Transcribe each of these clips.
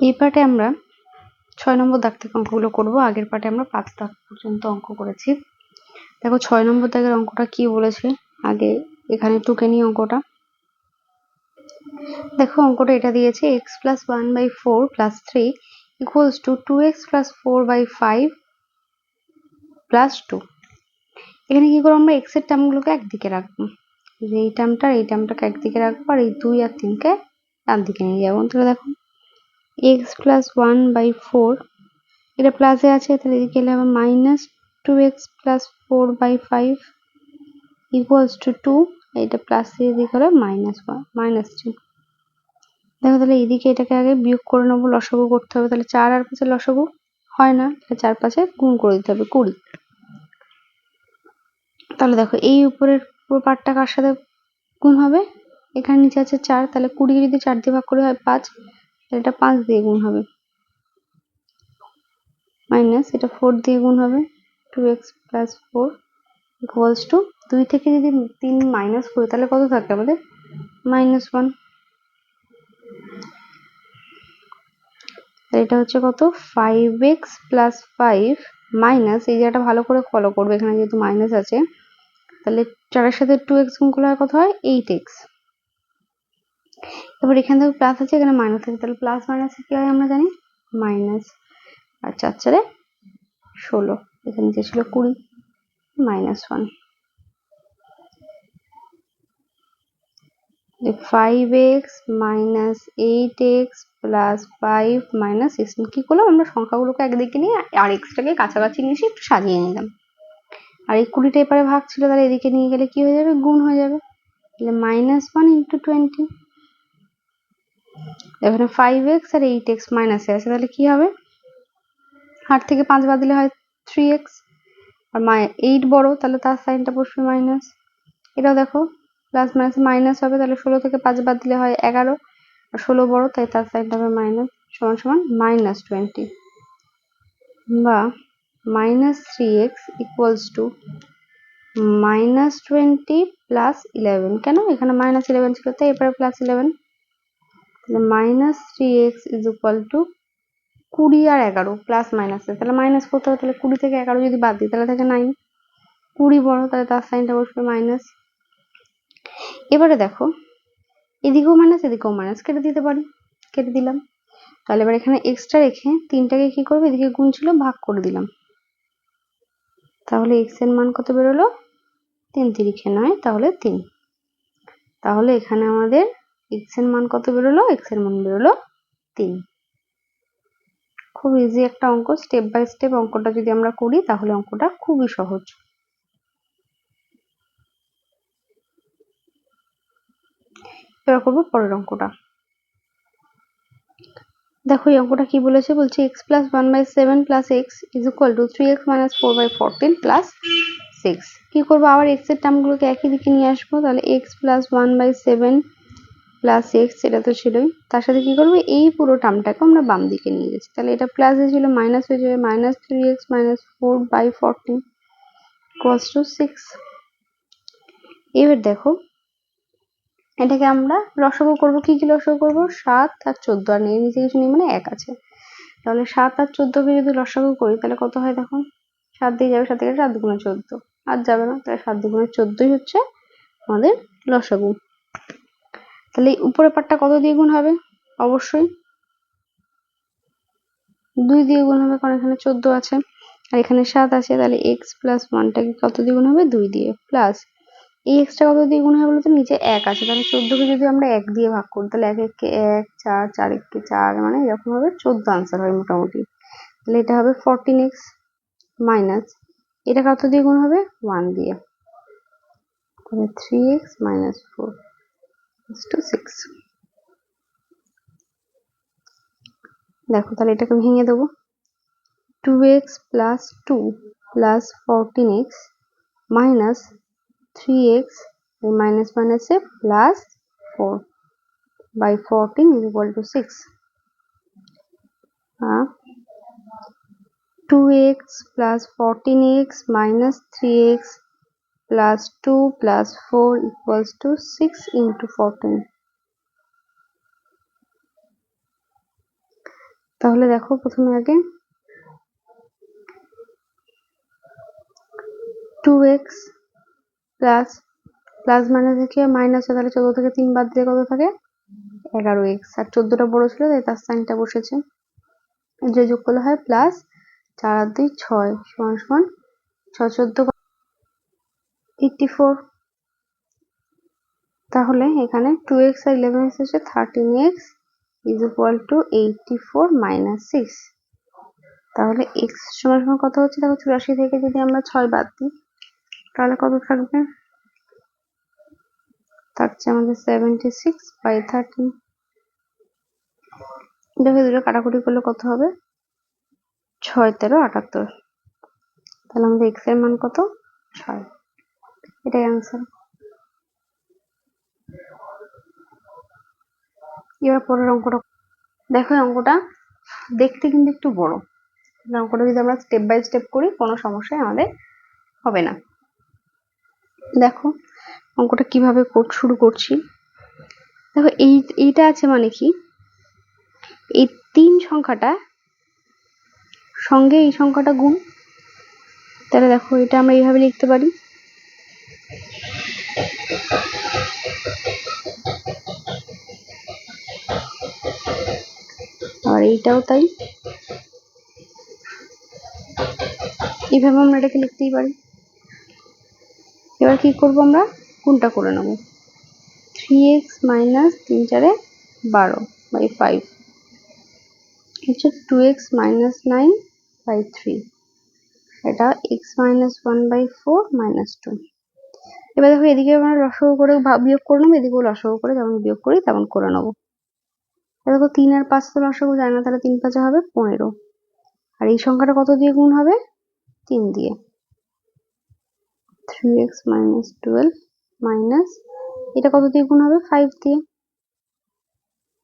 এই পার্টে আমরা ছয় নম্বর দাগ থেকে অঙ্কগুলো করব। আগের পার্টে আমরা পাঁচ দাগ পর্যন্ত অঙ্ক করেছি। দেখো, ছয় নম্বর দাগের অঙ্কটা কি বলেছে? আগে এখানে টুকে নিই অঙ্কটা। দেখো, অঙ্কটা এটা দিয়েছে X plus one by four plus three equals two two X plus four by five plus two এখানে কি করব আমরা এক্সের টার্মগুলোকে একদিকে রাখব। এই টার্মটা এই টার্মটাকে একদিকে রাখব আর এই দুই আর তিনকে ডান দিকে নিয়ে যাব। তাহলে দেখো X plus one by four এটা প্লাসে আছে, তাহলে এদিকে এলে আবার minus two X plus four by five equals two two এটা প্লাস দিয়ে দিকে হলে মাইনাস ওয়ান মাইনাস টু দেখো তাহলে এদিকে এটাকে আগে বিয়োগ করে নেব, লসাগু করতে হবে, তাহলে চার আর পাঁচে লসাগু হয় না চার পাঁচে গুণ করে দিতে হবে কুড়ি। তাহলে দেখো এই উপরের পুরো পার্টটা কার সাথে গুণ হবে? এখানে নিচে আছে চার, তাহলে কুড়ি যদি চার দিয়ে ভাগ করে হয় পাঁচ এটা পাঁচ দিয়ে গুণ হবে। মাইনাস এটা ফোর দিয়ে গুণ হবে। Two X plus four equals two দুই থেকে যদি তিন মাইনাস করি, তাহলে কত থাকে আমাদের? মাইনাস ওয়ান এটা হচ্ছে কত? Five X plus five minus এই জায়গাটা ভালো করে ফলো করবে, এখানে যেহেতু মাইনাস আছে। তাহলে চারের সাথে টু এক্স গুণ করলে কত হয়? এইট এক্স এবার এখান থেকে প্লাস আছে, এখানে মাইনাস আছে, তাহলে প্লাস মাইনাস কি হয় আমরা জানি? মাইনাস আর চার চারে ষোলো, এখানে যে ছিল কুড়ি minus one five X minus eight X plus five minus sixteen কী করলাম? আমরা সংখ্যাগুলোকে একদিকে নিয়ে আর এক্সটাকে কাছাকাছি নিয়ে এসে একটু সাজিয়ে নিলাম। আর এই কুড়িটা এপারে ভাগ ছিল, তাহলে এদিকে নিয়ে গেলে কি হয়ে যাবে? গুণ হয়ে যাবে। তাহলে মাইনাস ওয়ান ইন্টু টোয়েন্টি এখানে ফাইভ এক্স আর এইট এক্স মাইনাসে আছে, তাহলে কি হবে? আট থেকে পাঁচ বাদ দিলে হয় থ্রি এক্স আর মাই এইট বড়, তাহলে তার সাইনটা বসবে মাইনাস এটাও দেখো প্লাস মাইনাস মাইনাস হবে, তাহলে ষোলো থেকে পাঁচ বাদ দিলে হয় এগারো, আর ষোলো বড়, তাই তার সাইনটা হবে মাইনাস সমান সমান মাইনাস টোয়েন্টি বা minus three X equals two minus twenty plus eleven কেন? এখানে মাইনাস ইলেভেন ছিল, তাই এবারে plus eleven minus three X is equal to কুড়ি আর এগারো প্লাস মাইনাসে তাহলে মাইনাস করতে হবে, তাহলে কুড়ি থেকে এগারো যদি বাদ দিই, তাহলে থাকে নাইন কুড়ি বড়, তাহলে তার সাইনটা বসবে মাইনাস এবারে দেখো, এদিকেও মাইনাস এদিকেও মাইনাস কেটে দিতে পারি, কেটে দিলাম। তাহলে এবার এখানে এক্সট্রা রেখে তিনটাকে কি করব, এদিকে গুণ ছিল, ভাগ করে দিলাম। তাহলে এক্সের মান কত বেরোলো? তিন তিরিখে নয়, তাহলে তিন। তাহলে এখানে আমাদের এক্সের মান কত বেরোলো? এক্সের মান বেরোলো তিন। খুব ইজি একটা অঙ্ক। স্টেপ বাই স্টেপ অঙ্কটা যদি আমরা করি, তাহলে অঙ্কটা খুবই সহজ। এবার করব পরের অঙ্কটা। দেখো, এই অঙ্কটা কি বলেছে? বলছে X plus one by seven plus X is equal to three X minus four by fourteen plus six কি করব? আবার এক্সের টার্মগুলোকে একই দিকে নিয়ে আসব। তাহলে X plus one by seven plus X এটা তো ছিলই। তার সাথে কি করব? এই পুরো টার্মটাকে আমরা বাম দিকে নিয়ে গেছি। তাহলে এটা প্লাস ছিল মাইনাস হয়ে যাবে minus three X minus four by fourteen cos two six এবার দেখো, এটাকে আমরা লসাগু করব। কি কি লসাগু করব? সাত আর চোদ্দ। আর নিয়ে নিচে কিছু নেই মানে এক আছে। তাহলে সাত আর চোদ্দকে যদি লসাগু করি, তাহলে কত হয় দেখো? সাত দিয়ে যাবে সাত থেকে সাত দুগুণে চোদ্দ। আর যাবে না, তাহলে সাত দুগুণে চোদ্দই হচ্ছে আমাদের লসাগু তাহলে উপরের পাটটা কত দিয়ে গুণ হবে? অবশ্যই। দুই দিয়ে গুণ হবে, কারণ এখানে চোদ্দ আছে। আর এখানে সাত আছে, তাহলে এক্স প্লাস ওয়ানটাকে কত দিয়ে গুণ হবে? দুই দিয়ে। প্লাস এই এক্সটা কত দিয়ে গুণ হবে বলতে? নিচে এক আছে। তাহলে চোদ্দকে যদি আমরা এক দিয়ে ভাগ করি, তাহলে এক এককে এক, চার চার এককে চার মানে এরকম হবে চোদ্দ আনসার হয় মোটামুটি। তাহলে এটা হবে ফোরটিন এক্স মাইনাস এটা কত দিয়ে গুণ হবে? ওয়ান দিয়ে। Three x minus four two six দেখো তাহলে এটাকে ভেঙে দেবো two x plus two plus fourteen x minus three x minus মাইনাসে plus four by fourteen is equal to six two x plus fourteen x minus three x plus 2 plus 4 equals to 6 into 14. তাহলে দেখো প্রথমে আগে two x plus plus মানে থেকে minus তাহলে চোদ্দ থেকে তিন বাদ দিয়ে কত থাকে? এগারো এক্স আর চোদ্দটা বড় ছিল, তাই তার সাইনটা বসেছে। যে যোগ করলে হয় প্লাস চার আর দুই ছয়, সমান সমান ছয়, চোদ্দ এইটটি ফোর তাহলে এখানে টু এক্স আর ইলেভেন এক্স হচ্ছে thirteen x is equal to eighty four minus six তাহলে এক্স সমান সমান কত হচ্ছে? দেখো চুরাশি থেকে যদি আমরা ছয় বাদ দিই, তাহলে কত থাকবে? থাকছে আমাদের সেভেন্টি সিক্স বাই থার্টিন দেখো দুটো কাটাকুটি করলে কত হবে? ছয় তেরো আটাত্তর। তাহলে আমাদের এক্সের মান কত? ছয়। এটাই অ্যান্সার এবার পরের অঙ্কটা দেখো অঙ্কটা। দেখতে কিন্তু একটু বড়। অঙ্কটা যদি আমরা স্টেপ বাই স্টেপ করি, কোনো সমস্যাই আমাদের হবে না। দেখো, অঙ্কটা কীভাবে শুরু করছি। দেখো, এই, এইটা আছে মানে কি? এই তিন সংখ্যাটা সঙ্গে এই সংখ্যাটা গুণ। তাহলে দেখো, এটা আমরা এইভাবে লিখতে পারি। আর এইটাও তাই। এইভাবে আমরা এটাকে লিখতেই পারি। এবার কি করব আমরা? কোনটা করে নেব। থ্রি এক্স মাইনাস তিন চারে বারো বাই ফাইভ হচ্ছে two x minus nine by three এটা x minus one by four minus two এবার দেখো, এদিকে আমরা লসগু করে বিয়োগ করে নেব, এদিকেও লসগু করে যেমন বিয়োগ করি, তেমন করে নেব। দেখো, তিন আর পাঁচ তো লসগু যায় না তাহলে তিন পাঁচে হবে পনেরো। আর এই সংখ্যাটা কত দিয়ে গুণ হবে? তিন দিয়ে। Three x minus twelve minus এটা কত দিয়ে গুণ হবে? ফাইভ দিয়ে।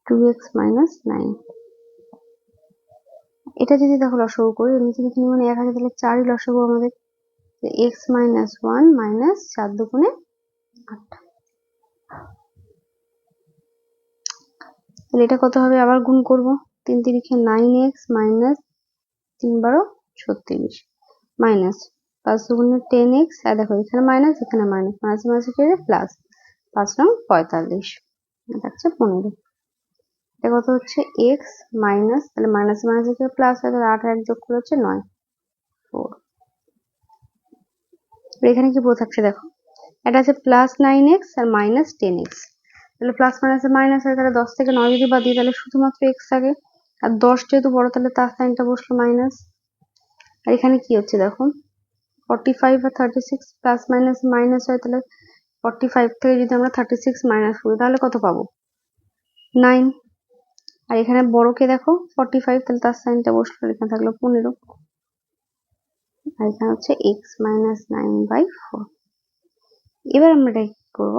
টু এক্স মাইনাস নাইন এটা যদি দেখো লসগু করি, এর নিচে যদি মানে এক হাজার তাহলে চারই লসগু আমাদের এক্স মাইনাস ওয়ান মাইনাস চার দুগুণে আট। তাহলে এটা কত হবে? আবার গুণ করব। তিন তিরিখে নাইন এক্স মাইনাস তিন বারো ছত্রিশ। মাইনাস পাঁচ দুগুণে টেন এক্স আর দেখো এখানে মাইনাস এখানে মাইনাস মাঝে মাঝে কি প্লাস পাঁচ নং পঁয়তাল্লিশ। এটা হচ্ছে পনেরো। এটা কত হচ্ছে? এক্স মাইনাস তাহলে মাইনাস মাইনাস প্লাস তাহলে আট এক যোগ করে হচ্ছে নয়। ফোর এখানে কি বলে থাকছে দেখো। এটা আছে প্লাস নাইন এক্স আর মাইনাস টেন এক্স তাহলে প্লাস মাইনাসে মাইনাস হয়, তাহলে দশ থেকে নয় যদি বাদ দিই, তাহলে শুধুমাত্র এক্স থাকে। আর দশ যেহেতু বড়, তাহলে তার সাইনটা বসল মাইনাস আর এখানে কি হচ্ছে দেখো ফর্টি ফাইভ আর thirty six plus minus minus হয়, তাহলে ফর্টি ফাইভ থেকে যদি আমরা থার্টি সিক্স মাইনাস করি, তাহলে কত পাবো? নাইন আর এখানে বড়কে দেখো ফর্টি ফাইভ তাহলে তার সাইনটা বসল, এখানে থাকল পনেরো। আর এখানে হচ্ছে x minus nine by four এবার আমরা কি করব।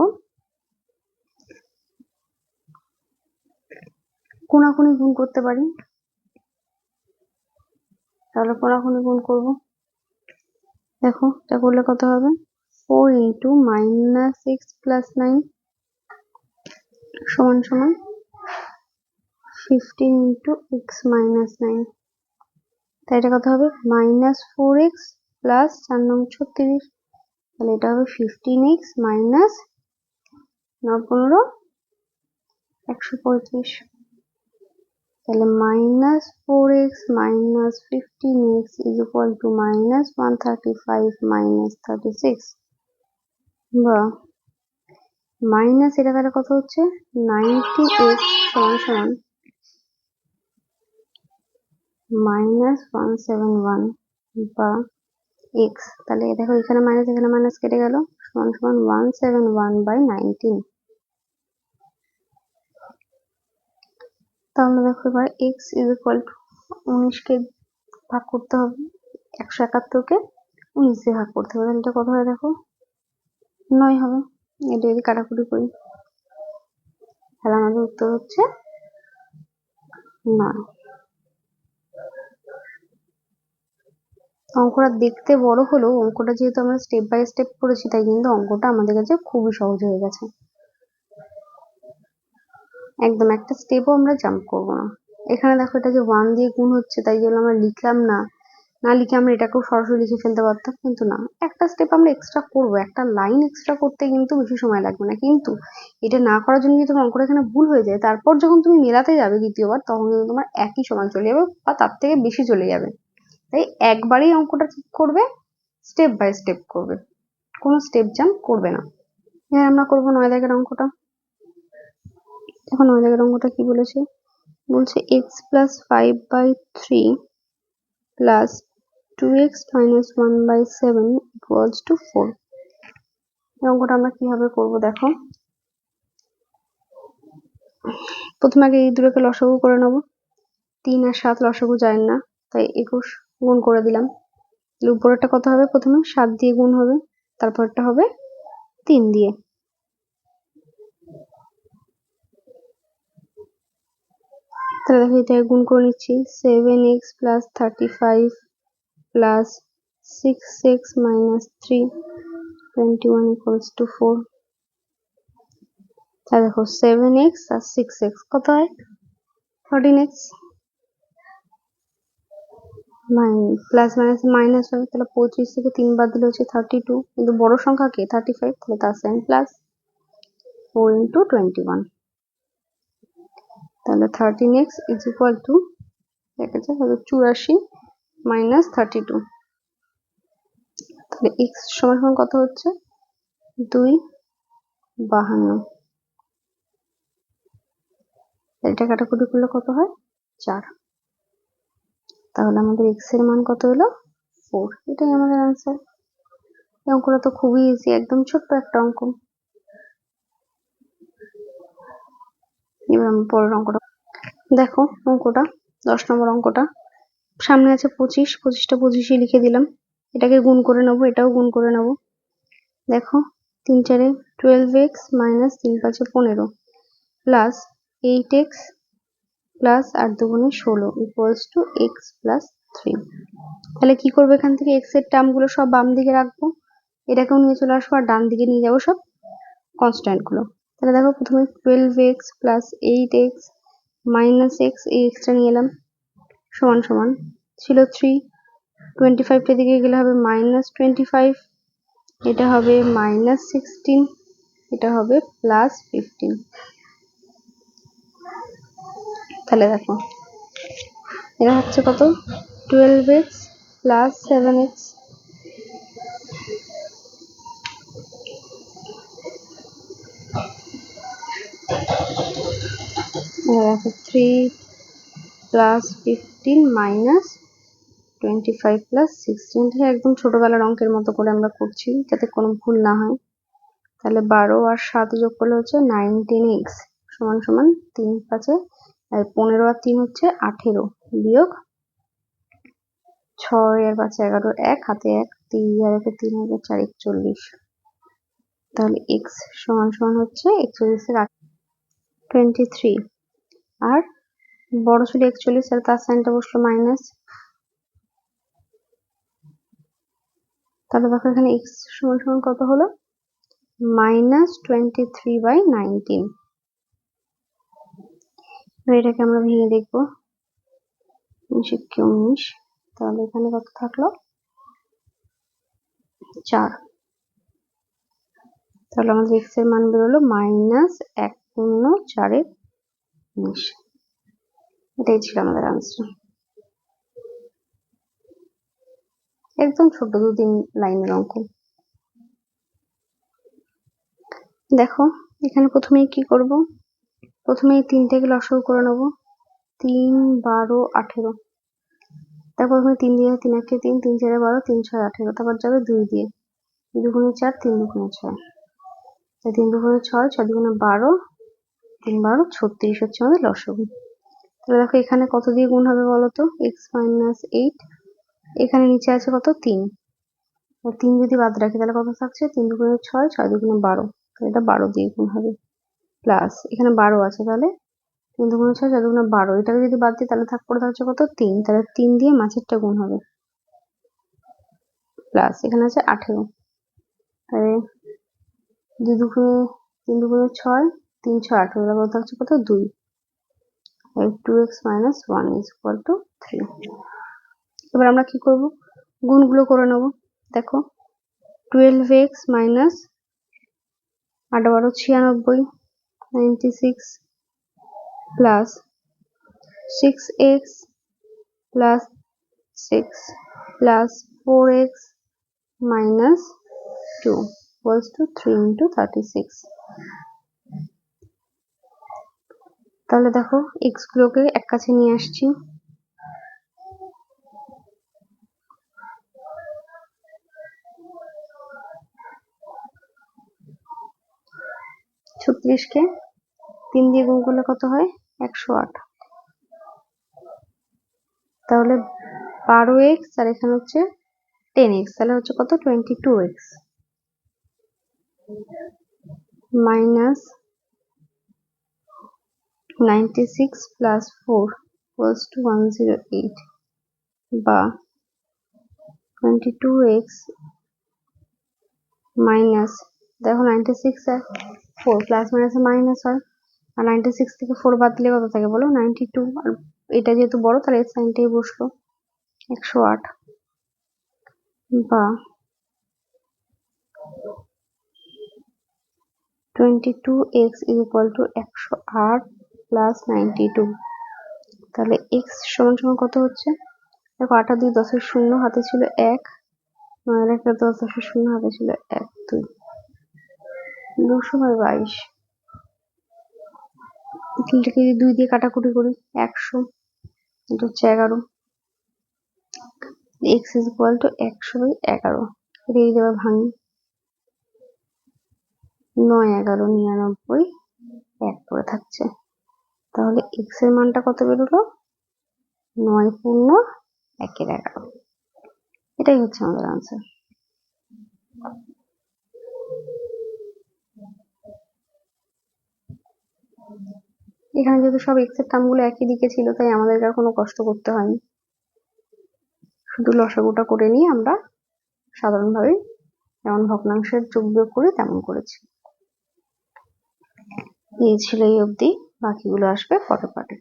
কোনাকুনি গুণ করতে পারি। তাহলে কোনাকুনি গুণ করব। দেখো, এটা করলে কত হবে? Four into minus x plus nine সমান সমান fifteen into x minus nine তাই এটা কত হবে? মাইনাস ফোর এক্স প্লাস চার নং ছত্রিশ। তাহলে এটা হবে ফিফটিন এক্স মাইনাস ন পনেরো, একশো পঁয়ত্রিশ। তাহলে minus four x minus fifteen x is equal to minus one thirty five minus thirty six বা মাইনাস এটা তাহলে কত হচ্ছে? নাইনটি এক্স সমান সমান মাইনাস ওয়ান সেভেন ওয়ান বা এক্স তাহলে দেখো এখানে মাইনাস এখানে মাইনাস কেটে গেল। সমান সমান one seven one by nineteen তাহলে দেখো এবার এক্স ইজ ইকুয়াল টু উনিশকে ভাগ করতে হবে, একশো একাত্তরকে উনিশ ভাগ করতে হবে। তাহলে এটা কত হয় দেখো? নয় হবে। এটা যদি কাটাকুটি করি, তাহলে আমাদের উত্তর হচ্ছে নয়। অঙ্কটা দেখতে বড় হলেও অঙ্কটা যেহেতু আমরা স্টেপ বাই স্টেপ করেছি, তাই কিন্তু অঙ্কটা আমাদের কাছে খুবই সহজ হয়ে গেছে। একদম একটা স্টেপও আমরা জাম্প করব না। এখানে দেখো এটা যে ওয়ান দিয়ে গুণ হচ্ছে, তাই জন্য আমরা লিখলাম না। না লিখে আমরা এটাকেও সরাসরি লিখে ফেলতে পারতাম, কিন্তু না। একটা স্টেপ আমরা এক্সট্রা করব, একটা লাইন এক্সট্রা করতে কিন্তু বেশি সময় লাগবে না। কিন্তু এটা না করার জন্য যদি তোমার অঙ্কটা এখানে ভুল হয়ে যায়, তারপর যখন তুমি মেলাতে যাবে দ্বিতীয়বার, তখন কিন্তু তোমার একই সময় চলে যাবে বা তার থেকে বেশি চলে যাবে। তাই একবারেই অঙ্কটা ঠিক করবে স্টেপ বাই স্টেপ করবে। কোনো স্টেপ জাম্প করবে না। হ্যাঁ আমরা করব নয় দাগের অঙ্কটা। দেখো নয় দাগের অঙ্কটা কি বলেছে? বলছে x plus five by three plus two x minus one by seven equals to four এই অঙ্কটা আমরা কীভাবে করব দেখো। প্রথমে আগে এই দুটোকে লসাগু করে নেব। তিন আর সাত লসাগু যায় না, তাই একুশ গুণ করে দিলাম। তাহলে উপরেরটা কত হবে? প্রথমে সাত দিয়ে গুণ হবে, তারপরটা হবে তিন দিয়ে। তাহলে দেখো এটা গুণ করে নিচ্ছি। Seven x plus thirty five plus six x minus three twenty one equals to four তাহলে দেখো সেভেন এক্স আর সিক্স এক্স কত হয়? Thirteen x plus minus minus হবে, তাহলে পঁচিশ থেকে তিন বাদ দিলে হচ্ছে থার্টি টু কিন্তু বড় সংখ্যা কে? থার্টি ফাইভ তাহলে তার sign plus four into twenty one তাহলে thirteen x is equal to দেখা যায় তাহলে চুরাশি মাইনাস থার্টি টু তাহলে এক্স সমান সমান কত হচ্ছে? দুই বাহান্ন। এটা কাটাকুটি করলে কত হয়? চার। তাহলে আমাদের এক্সের মান কত হলো? ফোর এটাই আমাদের আনসার এই অঙ্কটা তো খুবই ইজি একদম ছোট্ট একটা অঙ্ক। এবার পরের অঙ্কটা। দেখো অঙ্কটা, দশ নম্বর অঙ্কটা। সামনে আছে পঁচিশ, পঁচিশটা পঁচিশই লিখে দিলাম। এটাকে গুণ করে নেব, এটাও গুণ করে নেব। দেখো, তিন চারে টুয়েলভ এক্স মাইনাস তিন পাঁচে পনেরো। প্লাস এইট এক্স প্লাস আট দুগুণে ষোলো equals to x plus three তাহলে কি করব এখান থেকে? এক্সের টার্মগুলো সব বাম দিকে রাখব। এটাকেও নিয়ে চলে আসব, আর ডান দিকে নিয়ে যাব সব কনস্ট্যান্টগুলো তাহলে দেখো, প্রথমে twelve x plus eight x minus x এই এক্সটা নিয়ে এলাম। সমান সমান ছিল থ্রি টোয়েন্টি ফাইভটা দিকে গেলে হবে মাইনাস টোয়েন্টি ফাইভ এটা হবে মাইনাস সিক্সটিন এটা হবে প্লাস ফিফটিন তাহলে দেখো। এটা হচ্ছে কত? Twelve x plus seven x দেখো three plus fifteen minus twenty five plus sixteen একদম ছোটবেলার অঙ্কের মতো করে আমরা করছি, যাতে কোনো ভুল না হয়। তাহলে বারো আর সাত যোগ করলে হচ্ছে নাইনটিন এক্স সমান সমান তিন পাঁচে আর পনেরো আর তিন হচ্ছে আঠেরো। বিয়োগ ছয় আর পাঁচে এগারো, এক, হাতে এক, তিন, আর তিন হাজার চার, একচল্লিশ। তাহলে এক্স সমান সমান হচ্ছে একচল্লিশের টোয়েন্টি থ্রি আর বড় ছিল একচল্লিশ, আর তার সাইনটা বসল মাইনাস তাহলে দেখো এখানে এক্স সমান সমান কত হলো? Minus twenty three by nineteen এটাকে আমরা ভেঙে দেখব। উনিশে উনিশ তাহলে এখানে কত থাকল? চার। তাহলে আমাদের এক্সের মান বেরোলো মাইনাস এক পূর্ণ চারের উনিশ এটাই ছিল আমাদের আনসার একদম ছোট দু তিন লাইনের অঙ্ক। দেখো, এখানে প্রথমে কি করব? প্রথমে এই তিনটাকে লসাগু করে নেব। তিন, বারো, আঠেরো। তারপর প্রথমে তিন দিয়ে তিন একে তিন তিন চারে বারো, তিন ছয়, আঠেরো। তারপর যাবে দুই দিয়ে। দুগুণে চার, তিন দুগুণে ছয়। তিন দুগুণে ছয় ছয় দুগুণে বারো, তিন বারো, ছত্রিশ হচ্ছে আমাদের লসাগু। তাহলে দেখো এখানে কত দিয়ে গুণ হবে বলো তো? এক্স মাইনাস এইট এখানে নিচে আছে কত? তিন। তিন যদি বাদ রাখি তাহলে কত থাকছে? তিন দুগুণে ছয় ছয় দুগুণে বারো। তাহলে এটা বারো দিয়ে গুণ হবে। প্লাস এখানে বারো আছে তাহলে? তিন দুগুণে ছয় ছয় দুগুণে বারো। এটাকে যদি বাদ দিই, তাহলে থাক পড়ে থাকছে কত? তিন। তাহলে তিন দিয়ে মাছেরটা গুণ হবে। প্লাস এখানে আছে আঠেরো। তাহলে দুই দুগুণে, তিন দুগুণে ছয়, তিন ছয় আঠেরো। তারপর থাকছে কত? দুই। Two x minus one is equal to three এবার আমরা কি করব? গুণগুলো করে নেব। দেখো টুয়েলভ এক্স মাইনাস আট বারো ছিয়ানব্বই। Ninety six plus six x plus six plus four x minus two equals to three into thirty six তাহলে দেখো এক্স গুলোকে এক কাছে নিয়ে আসছি। ছত্রিশকে তিন দিয়ে গুণ করলে কত হয়? একশো আট। তাহলে বারো এক্স আর এখানে হচ্ছে টেন এক্স, তাহলে হচ্ছে কত? Twenty two x. Minus ninety six plus four equals to one zero eight বা টোয়েন্টি টু এক্স মাইনাস, দেখো নাইনটি সিক্স ফোর, প্লাস মাইনাসে মাইনাস হয়। আর নাইনটি সিক্স থেকে ফোর বাদ দিলে কত থাকে বলো? নাইনটি টু আর এটা যেহেতু বড়, তাহলে এই সাইনটাই বসল। একশো আট। বা। Twenty two x is equal to একশো আট প্লাস নাইনটি টু তাহলে এক্স সমান সমান কত হচ্ছে? দেখো আটা দুই দশের শূন্য, হাতে ছিল এক। নয়ের একটা দশ দশের শূন্য, হাতে ছিল এক, দুই। দুশো বাই বাইশ। তিনটাকে যদি দুই দিয়ে কাটাকুটি করি, একশো এটা হচ্ছে এগারো। এক্স ইজ ইকুয়াল টু একশো বাই এগারো। এটা দেওয়া ভাঙি, নয় এগারো নিরানব্বই এক করে থাকছে। তাহলে এক্সের মানটা কত বেরোলো? নয় পূর্ণ একের এগারো। এটাই হচ্ছে আমাদের আনসার এখানে যেহেতু সব এক্সের টার্মগুলো একই দিকে ছিল, তাই আমাদেরকে আর কোনো কষ্ট করতে হয়নি। শুধু লসাগুটা করে নিয়ে আমরা সাধারণভাবে যেমন ভগ্নাংশের যোগ বিয়োগ করে তেমন করেছি। এই ছিল এই অবধি, বাকিগুলো আসবে পরের পার্টে